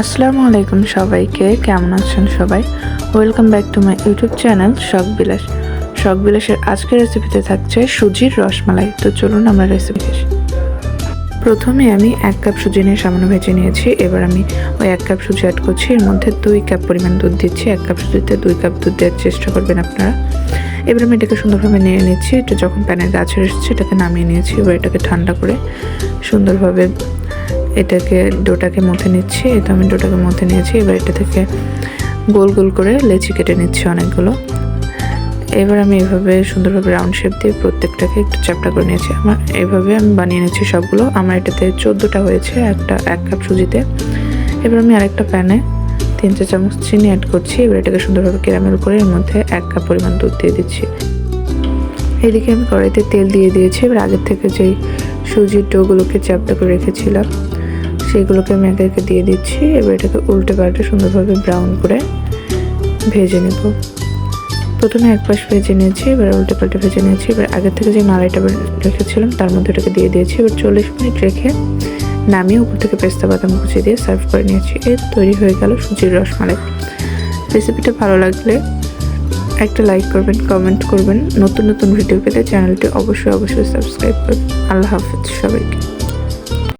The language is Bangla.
আসসালামু আলাইকুম সবাইকে, কেমন আছেন সবাই? Welcome back to my YouTube channel Shokh Bilash Shokh বিলাসের আজকের রেসিপিতে থাকছে সুজির রসমালাই। তো চলুন আমরা রেসিপি দেখি। প্রথমে আমি এক কাপ সুজি নিয়ে সামান্য ভেজে নিয়েছি। এবার আমি ওই এক কাপ সুজি অ্যাড করছি। এর মধ্যে দুই কাপ পরিমাণ দুধ দিচ্ছি। এক কাপ সুজিতে দুই কাপ দুধ দেওয়ার চেষ্টা করবেন আপনারা। এবার আমি এটাকে সুন্দরভাবে নিয়ে নিচ্ছি। এটা যখন প্যানের গাছে এসেছে, এটাকে নামিয়ে নিয়েছি। এবার এটাকে ঠান্ডা করে সুন্দরভাবে এটাকে ডোটাকে মথে নিচ্ছি এটা আমি ডোটাকে মথে নিয়েছি, এবার এটা থেকে গোল গোল করে লেচি কেটে নিচ্ছি অনেকগুলো। এবার আমি এভাবে সুন্দরভাবে রাউন্ড শেপ দিয়ে প্রত্যেকটাকে একটু চ্যাপটা করে নিয়েছি। আমার এভাবে আমি বানিয়ে নিচ্ছি সবগুলো। আমার এটাতে চোদ্দোটা হয়েছে, একটা এক কাপ সুজিতে। এবার আমি আরেকটা প্যানে তিন চা চামচ চিনি অ্যাড করছি। এবার এটাকে সুন্দরভাবে ক্যারামেল করে এর মধ্যে এক কাপ পরিমাণ দুধ দিয়ে দিচ্ছি। এদিকে আমি কড়াইতে তেল দিয়ে দিয়েছি। এবার আগের থেকে যেই সুজির ডোগুলোকে চ্যাপটা করে রেখেছিলাম সেগুলোকে আমি একে একে দিয়ে দিচ্ছি। এবার এটাকে উল্টে পাল্টে সুন্দরভাবে ব্রাউন করে ভেজে নেব। প্রথমে এক পাশ ভেজে নিয়েছি, এবার উল্টে পাল্টে ভেজে নিয়েছি। এবার আগের থেকে যে মালাইটা রেখেছিলাম, তার মধ্যে এটাকে দিয়ে দিয়েছি। এবার চল্লিশ মিনিট রেখে নামিয়ে উপর থেকে পেস্তা বাদাম কুচি দিয়ে সার্ভ করে নিয়েছি। এর তৈরি হয়ে গেল সুজির রসমালাই। রেসিপিটা ভালো লাগলে একটা লাইক করবেন কমেন্ট করবেন। নতুন নতুন ভিডিও পেতে চ্যানেলটি অবশ্যই অবশ্যই সাবস্ক্রাইব করবেন। আল্লাহ হাফিজ সবাইকে।